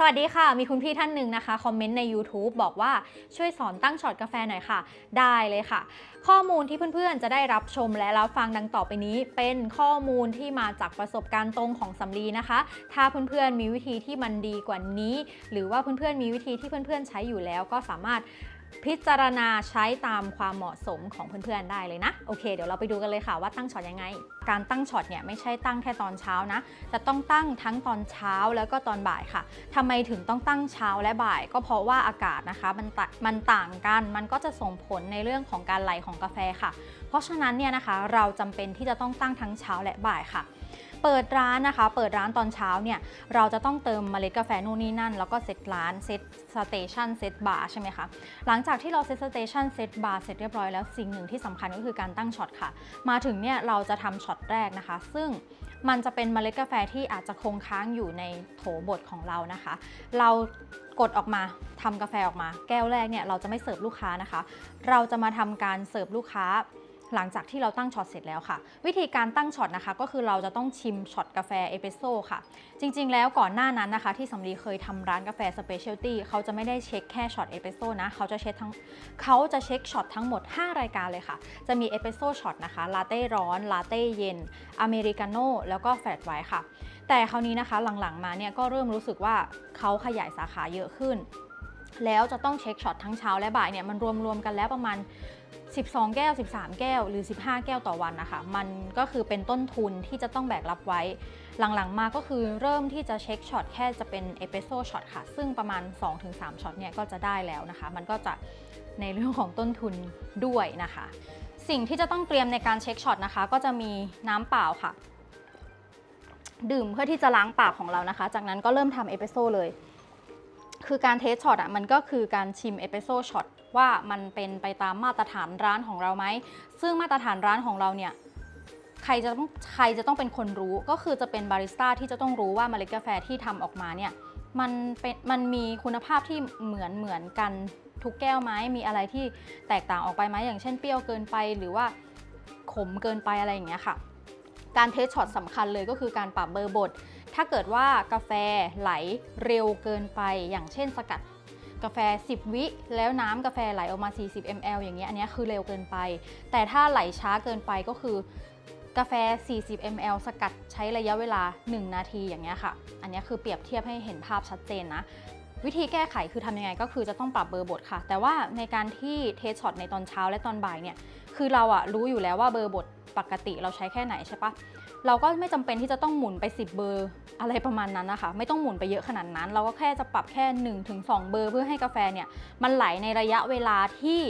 สวัสดีค่ะ มีคุณพี่ท่านหนึ่งนะคะ คอมเมนต์ใน YouTube บอกว่าช่วยสอนตั้งช็อตกาแฟหน่อยค่ะ ได้เลยค่ะ ข้อมูลที่เพื่อนๆ จะได้รับชมและรับฟังดังต่อไปนี้ เป็นข้อมูลที่มาจากประสบการณ์ตรงของสำลีนะคะ ถ้าเพื่อนๆ มีวิธีที่มันดีกว่านี้ หรือว่าเพื่อนๆ มีวิธีที่เพื่อนๆ ใช้อยู่แล้วก็สามารถ พิจารณาใช้ตามความเหมาะสมของเพื่อนๆได้เลยนะ โอเค เดี๋ยวเราไปดูกันเลยค่ะว่าตั้งช็อตยังไง การตั้งช็อตเนี่ยไม่ใช่ตั้งแค่ตอนเช้านะ จะต้องตั้งทั้งตอนเช้าแล้วก็ตอนบ่ายค่ะทำไมถึงต้องตั้งเช้าและบ่าย ก็เพราะว่าอากาศนะคะมันตะมันต่างกัน มันก็จะส่งผลในเรื่องของการไหลของกาแฟค่ะ เพราะฉะนั้นเนี่ยนะคะเราจำเป็นที่จะต้องตั้งทั้งเช้าและบ่ายค่ะ เปิดร้านนะคะ เปิดร้านตอนเช้าเนี่ยเราจะต้องเติมเมล็ดกาแฟนู่นนี่นั่น แล้วก็เซตร้านเซตสเตชันเซตบาร์ใช่ไหมคะ หลังจากที่เราเซตสเตชันเซตบาร์เสร็จเรียบร้อยแล้วสิ่งหนึ่งที่สำคัญก็คือการตั้งช็อตค่ะ มาถึงเนี่ยเราจะทำช็อตแรกนะคะ ซึ่งมันจะเป็นเมล็ดกาแฟที่อาจจะคงค้างอยู่ในโถบดของเรานะคะ เรากดออกมาทำกาแฟออกมา แก้วแรกเนี่ยเราจะไม่เสิร์ฟลูกค้านะคะ เราจะมาทำการเสิร์ฟลูกค้า หลังจากที่เราตั้งช็อตเสร็จแล้วค่ะ วิธีการตั้งช็อตนะคะ ก็คือเราจะต้องชิมช็อตกาแฟเอสเปรสโซ่ค่ะ จริง ๆ แล้วก่อนหน้านั้นนะคะ ที่สำลีเคยทำร้านกาแฟสเปเชียลตี้เขาจะไม่ได้เช็คแค่ช็อตเอสเปรสโซ่นะเขาจะเช็คทั้งเขาจะเช็คช็อตทั้งหมด 5 รายการเลยค่ะ จะมีเอสเปรสโซ่ช็อตนะคะลาเต้ร้อนลาเต้เย็นอเมริกาโน่แล้วก็แฟลตไวท์ค่ะ แต่คราวนี้นะคะหลังๆมาเนี่ยก็เริ่มรู้สึกว่าเขาขยายสาขาเยอะขึ้น แล้วจะต้องเช็คช็อตทั้งเช้าและบ่ายเนี่ยมันรวมๆกันแล้วประมาณ 12 แก้ว 13 แก้ว หรือ 15 แก้วต่อวันนะคะ มันก็คือเป็นต้นทุนที่จะต้องแบกรับไว้ หลังๆมาก็คือเริ่มที่จะเช็คช็อตแค่จะเป็นเอสเปรสโซ่ช็อตค่ะ ซึ่งประมาณ 2-3ช็อตเนี่ยก็จะได้แล้วนะคะ มันก็จะในเรื่องของต้นทุนด้วยนะคะ สิ่งที่จะต้องเตรียมในการเช็คช็อตนะคะ ก็จะมีน้ำเปล่าค่ะ ดื่มเพื่อที่จะล้างปากของเรานะคะ จากนั้นก็เริ่มทำเอสเปรสโซ่เลย คือการเทสช็อตอะมันก็คือการชิมเอสเปรสโซ่ช็อตว่ามันเป็นไปตามมาตรฐานร้านของเราไหม ซึ่งมาตรฐานร้านของเราเนี่ยใครจะต้องใครจะต้องเป็นคนรู้ก็คือจะเป็นบาริสต้าที่จะต้องรู้ว่าเมล็ดกาแฟที่ทำออกมาเนี่ยมันเป็นมันมีคุณภาพที่เหมือนเหมือนกันทุกแก้วไหมมีอะไรที่แตกต่างออกไปไหมอย่างเช่นเปรี้ยวเกินไปหรือว่าขมเกินไปอะไรอย่างเงี้ยค่ะ การเทสช็อตสำคัญเลยก็คือการปรับเบอร์บด ถ้าเกิดว่ากาแฟไหลเร็วเกินไป อย่างเช่นสกัดกาแฟ 10 วิ แล้วน้ำกาแฟไหลออกมา 40 ml อย่างเงี้ยอันเนี้ยคือเร็วเกินไป แต่ถ้าไหลช้าเกินไปก็คือกาแฟ 40 ml สกัดใช้ระยะเวลา 1 นาทีอย่างเงี้ยค่ะ อันเนี้ยคือเปรียบเทียบให้เห็นภาพชัดเจนนะ วิธีแก้ไขคือทำยังไงก็คือจะต้องปรับเบอร์บทค่ะ แต่ว่าในการที่เทสช็อตในตอนเช้าและตอนบ่ายเนี่ย คือเราอะรู้อยู่แล้วว่าเบอร์บทปกติเราใช้แค่ไหนใช่ปะ เราก็ไม่จำเป็นที่จะต้องหมุนไป 10 เบอร์อะไรประมาณนั้นนะคะ ไม่ต้องหมุนไปเยอะขนาดนั้น เราก็แค่จะปรับแค่ 1-2 เบอร์เพื่อให้กาแฟเนี่ยมันไหลในระยะเวลาที่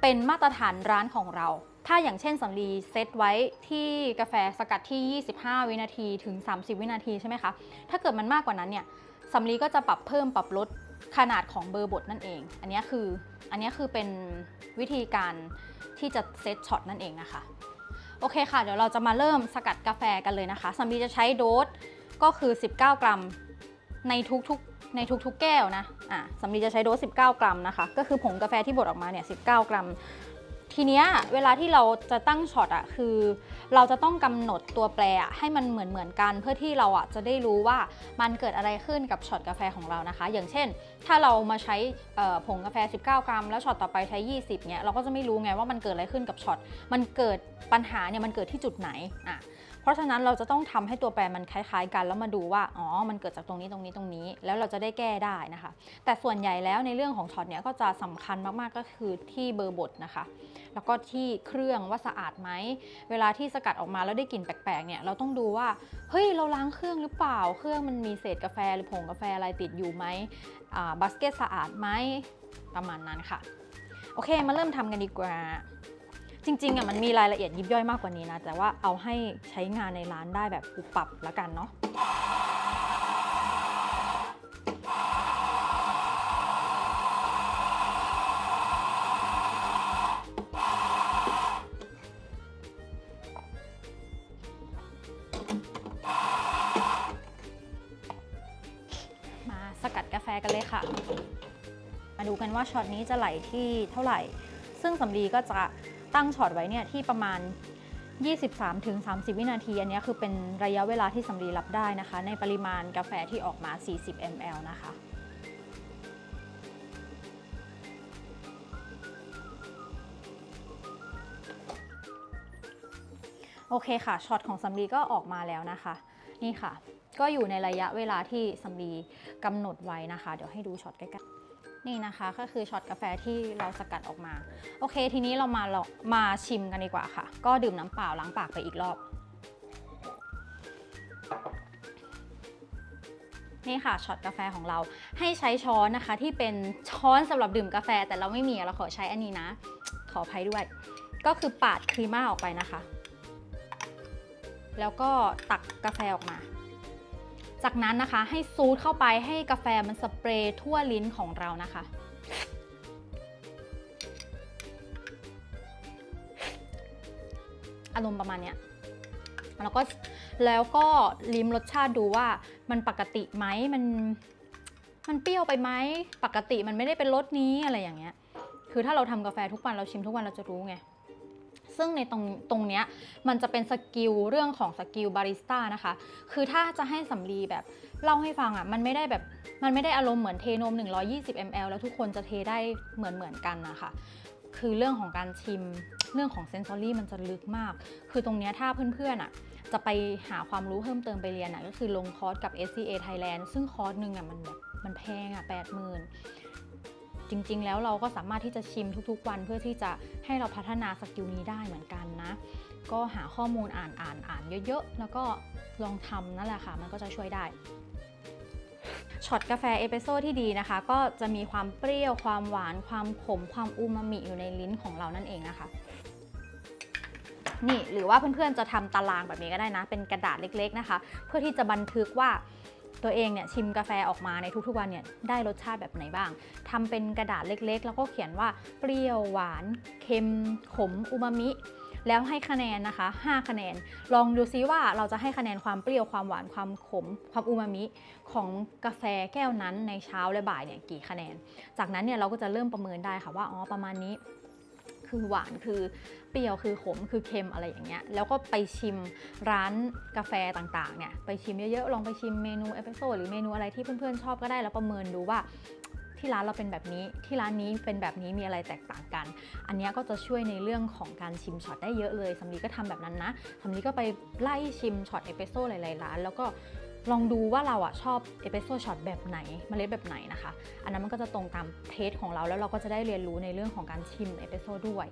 เป็นมาตรฐานร้านของเรา ถ้าอย่างเช่นสำลีเซตไว้ที่กาแฟสกัดที่ 25 วินาทีถึง 30 วินาทีใช่ไหมคะ ถ้าเกิดมันมากกว่านั้นเนี่ยสำลีก็จะปรับเพิ่มปรับลดขนาดของเบอร์บทนั่นเอง อันนี้คือ อันนี้คือเป็นวิธีการที่จะเซตช็อตนั่นเองนะคะ โอเคค่ะ เดี๋ยวเราจะมาเริ่มสกัดกาแฟกันเลยนะคะสัมบีจะใช้โดสก็คือ 19 กรัม ในทุกๆในทุกๆแก้วนะอะสัมบีจะใช้โดส 19 กรัมนะคะ ก็คือผงกาแฟที่บดออกมาเนี่ย 19 กรัม ทีเนี้ยเวลาที่เราจะตั้งช็อตอะคือ เราจะต้องกำหนดตัวแปรอะให้มันเหมือนเหมือนๆกันเพื่อที่เราอะจะได้รู้ว่ามันเกิดอะไรขึ้นกับช็อตกาแฟของเรานะคะ อย่างเช่น ถ้าเรามาใช้ผงกาแฟ 19 กรัม แล้วช็อตต่อไปใช้ 20เนี้ยเราก็จะไม่รู้ไงว่ามันเกิดอะไรขึ้นกับช็อตมันเกิดปัญหาเนี่ยมันเกิดที่จุดไหนอะ เพราะฉะนั้นเราจะต้องทำให้ตัวแปรมันคล้ายๆ กัน แล้วมาดูว่า อ๋อ มันเกิดจากตรงนี้ตรงนี้ตรงนี้ แล้วเราจะได้แก้ได้นะคะ แต่ส่วนใหญ่แล้วในเรื่องของช็อตเนี่ยก็จะสำคัญมากๆก็คือที่เบอร์บดนะคะ แล้วก็ที่เครื่องว่าสะอาดไหม เวลาที่สกัดออกมาแล้วได้กลิ่นแปลกๆเนี่ย เราต้องดูว่า เฮ้ย เราล้างเครื่องหรือเปล่า เครื่องมันมีเศษกาแฟหรือผงกาแฟอะไรติดอยู่ไหมอ่าบาสเกตสะอาดไหม ประมาณนั้นค่ะ โอเค มาเริ่มทำกันดีกว่า จริงๆอะมันมีรายละเอียดยิบย่อยมากกว่านี้นะ แต่ว่าเอาให้ใช้งานในร้านได้แบบปุบปับแล้วกันเนาะมาสกัดกาแฟกันเลยค่ะ มาดูกันว่าช็อตนี้จะไหลที่เท่าไหร่ ซึ่งสำลีก็จะ ตั้งช็อตไว้เนี่ยที่ประมาณ 23-30 วินาที อันนี้คือเป็นระยะเวลาที่สำลีรับได้นะคะ ในปริมาณกาแฟที่ออกมา 40 ml นะคะโอเคค่ะช็อตของสำลีก็ออกมาแล้วนะคะ นี่ค่ะ ก็อยู่ในระยะเวลาที่สำลีกำหนดไว้นะคะ เดี๋ยวให้ดูช็อตใกล้ๆ นี่นะคะก็คือช็อตกาแฟที่เราสกัดออกมา โอเค ทีนี้เรามาลองมาชิมกันดีกว่าค่ะ ก็ดื่มน้ำเปล่าล้างปากไปอีกรอบ นี่ค่ะช็อตกาแฟของเราให้ใช้ช้อนนะคะ ที่เป็นช้อนสำหรับดื่มกาแฟแต่เราไม่มีเราขอใช้อันนี้นะ ขออภัยด้วย ก็คือปาดครีม่าออกไปนะคะ แล้วก็ตักกาแฟออกมา จากนั้นนะคะให้ซูดเข้าไปให้กาแฟมันสเปรย์ทั่วลิ้นของเรานะคะ อารมณ์ประมาณเนี้ยแล้วก็แล้วก็ลิ้มรสชาติดูว่ามันปกติไหมมันมันเปรี้ยวไปไหมปกติมันไม่ได้เป็นรสนี้อะไรอย่างเงี้ย คือถ้าเราทำกาแฟทุกวันเราชิมทุกวันเราจะรู้ไง ซึ่งในตรงตรงเนี้ยมันจะเป็นสกิลเรื่องของสกิลบาริสต้านะคะ คือถ้าจะให้สำลีแบบเล่าให้ฟังอะมันไม่ได้แบบมันไม่ได้อารมณ์เหมือนเทนม 120 ml แล้วทุกคนจะเทได้เหมือนเหมือนกันนะคะคือเรื่องของการชิมเรื่องของเซนซอรี่มันจะลึกมาก คือตรงเนี้ยถ้าเพื่อนๆอะจะไปหาความรู้เพิ่มเติมไปเรียนอะก็คือลงคอร์สกับ SCA Thailand ซึ่งคอร์สหนึ่งอะมันแบบมันแพงอะ80,000 จริง ๆ แล้วเราก็สามารถที่จะชิมทุกๆ วันเพื่อที่จะให้เราพัฒนาสกิลนี้ได้เหมือนกันนะ ก็หาข้อมูลอ่านอ่านอ่านเยอะๆ แล้วก็ลองทำนั่นแหละค่ะ มันก็จะช่วยได้ช็อตกาแฟเอสเปรสโซ่ที่ดีนะคะ ก็จะมีความเปรี้ยว ความหวาน ความขม ความอูมามิอยู่ในลิ้นของเรานั่นเองนะคะ นี่หรือว่าเพื่อนๆจะทำตารางแบบนี้ก็ได้นะ เป็นกระดาษเล็ก ๆนะคะ เพื่อที่จะบันทึกว่า ตัวเองเนี่ยชิมกาแฟออกมาในทุกๆวันเนี่ยได้รสชาติแบบไหนบ้างทำเป็นกระดาษเล็กๆ แล้วก็เขียนว่าเปรี้ยวหวาน เค็ม ขมอูมามิแล้วให้คะแนนนะคะ 5 คะแนน ลองดูซิว่าเราจะให้คะแนนความเปรี้ยว ความหวาน ความขม ความอูมามิ ของกาแฟแก้วนั้นในเช้าและบ่ายเนี่ยกี่คะแนน จากนั้นเนี่ยเราก็จะเริ่มประเมินได้ค่ะว่า อ๋อ ประมาณนี้ คือหวานคือเปรี้ยวคือขมคือเค็มอะไรอย่างเงี้ยแล้วก็ไปชิมร้านกาแฟต่างๆเนี่ยไปชิมเยอะๆลองไปชิมเมนูเอสเปรสโซ่หรือเมนูอะไรที่เพื่อนๆชอบก็ได้แล้วประเมินดูว่าที่ร้านเราเป็นแบบนี้ ที่ร้านนี้เป็นแบบนี้มีอะไรแตกต่างกัน อันนี้ก็จะช่วยในเรื่องของการชิมช็อตได้เยอะเลยสำลีก็ทำแบบนั้นนะสำลีก็ไปไล่ชิมช็อตเอสเปรสโซ่หลายๆร้าน แล้วก็ ลองดูว่าเราอะชอบเอเปโซช็อตแบบไหนเมล็ดแบบไหนนะคะ อันนั้นมันก็จะตรงตามเทสของเราแล้วเราก็จะได้เรียนรู้ในเรื่องของการชิมเอเปโซด้วย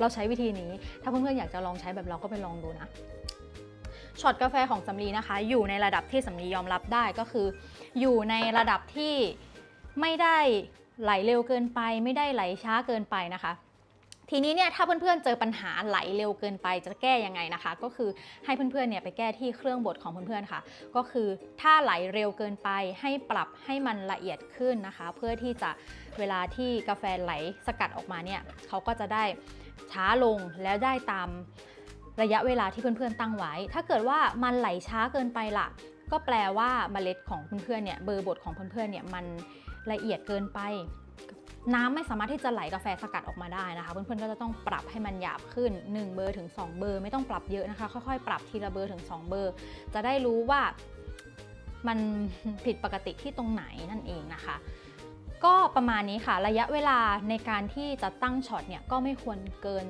เราใช้วิธีนี้ ถ้าเพื่อนๆอยากจะลองใช้แบบเราก็ไปลองดูนะช็อตกาแฟของสำลีนะคะ อยู่ในระดับที่สำลียอมรับได้ก็คือ อยู่ในระดับที่ไม่ได้ไหลเร็วเกินไป ไม่ได้ไหลช้าเกินไปนะคะ ทีนี้เนี่ยถ้าเพื่อนๆเจอปัญหาไหลเร็วเกินไปจะแก้ยังไงนะคะ ก็คือให้เพื่อนๆเนี่ยไปแก้ที่เครื่องบดของเพื่อนๆค่ะ ก็คือถ้าไหลเร็วเกินไปให้ปรับให้มันละเอียดขึ้นนะคะ เพื่อที่จะเวลาที่กาแฟไหลสกัดออกมาเนี่ยเขาก็จะได้ช้าลงแล้วได้ตามระยะเวลาที่เพื่อนๆตั้งไว้ ถ้าเกิดว่ามันไหลช้าเกินไปล่ะ ก็แปลว่าเมล็ดของเพื่อนๆเนี่ยเบอร์บดของเพื่อนๆเนี่ยมันละเอียดเกินไป น้ำไม่สามารถที่จะไหลกาแฟสกัดออกมาได้นะคะ เพื่อนๆก็จะต้องปรับให้มันหยาบขึ้น 1 เบอร์ถึง 2 เบอร์ไม่ต้องปรับเยอะนะคะ ค่อยๆ ปรับทีละเบอร์ถึง 2 เบอร์ จะได้รู้ว่ามันผิดปกติที่ตรงไหนนั่นเองนะคะ ก็ประมาณนี้ค่ะ ระยะเวลาในการที่จะตั้งช็อตเนี่ยก็ไม่ควรเกิน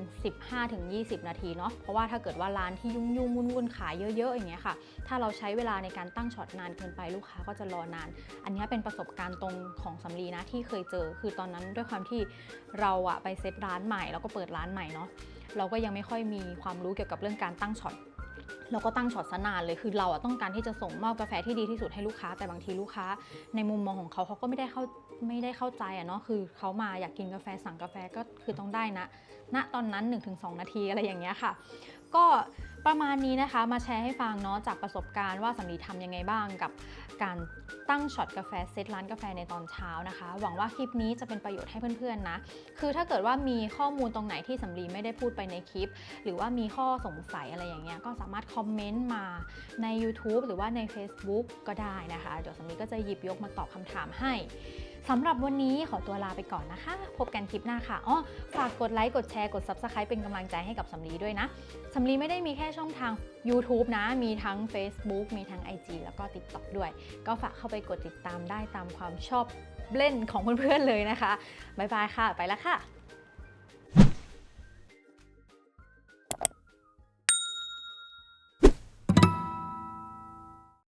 15-20 นาทีเนาะเพราะว่าถ้าเกิดว่าร้านที่ยุ่งๆวุ่นๆขายเยอะ ๆ อย่างเงี้ยค่ะ ถ้าเราใช้เวลาในการตั้งช็อตนานเกินไปลูกค้าก็จะรอนาน อันนี้เป็นประสบการณ์ตรงของสำลีนะที่เคยเจอ คือตอนนั้นด้วยความที่เราอะไปเซตร้านใหม่ แล้วก็เปิดร้านใหม่เนาะเราก็ยังไม่ค่อยมีความรู้เกี่ยวกับเรื่องการตั้งช็อต เราก็ตั้งช็อตซะนานเลยคือเราอะต้องการที่จะส่งมอบกาแฟที่ดีที่สุดให้ลูกค้า แต่บางทีลูกค้า ในมุมมองของเขาเขาก็ไม่ได้เข้าไม่ได้เข้าใจอะเนาะคือเขามาอยากกินกาแฟสั่งกาแฟก็คือต้องได้นะณตอนนั้น 1-2 นาทีอะไรอย่างเงี้ยค่ะ ก็ ประมาณนี้นะคะมาแชร์ให้ฟังเนาะจากประสบการณ์ว่าสำลีทำยังไงบ้างกับการตั้งช็อตกาแฟเซตร้านกาแฟในตอนเช้านะคะ หวังว่าคลิปนี้จะเป็นประโยชน์ให้เพื่อนๆนะ คือถ้าเกิดว่ามีข้อมูลตรงไหนที่สำลีไม่ได้พูดไปในคลิป หรือว่ามีข้อสงสัยอะไรอย่างเงี้ยก็สามารถคอมเมนต์มาใน YouTube หรือว่าใน Facebook ก็ได้นะคะ เดี๋ยวสำลีก็จะหยิบยกมาตอบคำถามให้ สำหรับวันนี้ขอตัวลาไปก่อนนะคะ พบกันคลิปหน้าค่ะอ๋อฝากกดไลค์กดแชร์กด Subscribe เป็นกำลังใจให้กับสำลีด้วยนะสำลีไม่ได้มีแค่ช่องทาง YouTube นะ มีทั้ง Facebook มีทั้ง IG แล้วก็ TikTok ด้วย ก็ฝากเข้าไปกดติดตามได้ตามความชอบเล่นของเพื่อนๆเลยนะคะบ๊ายบายค่ะ ไปแล้วค่ะ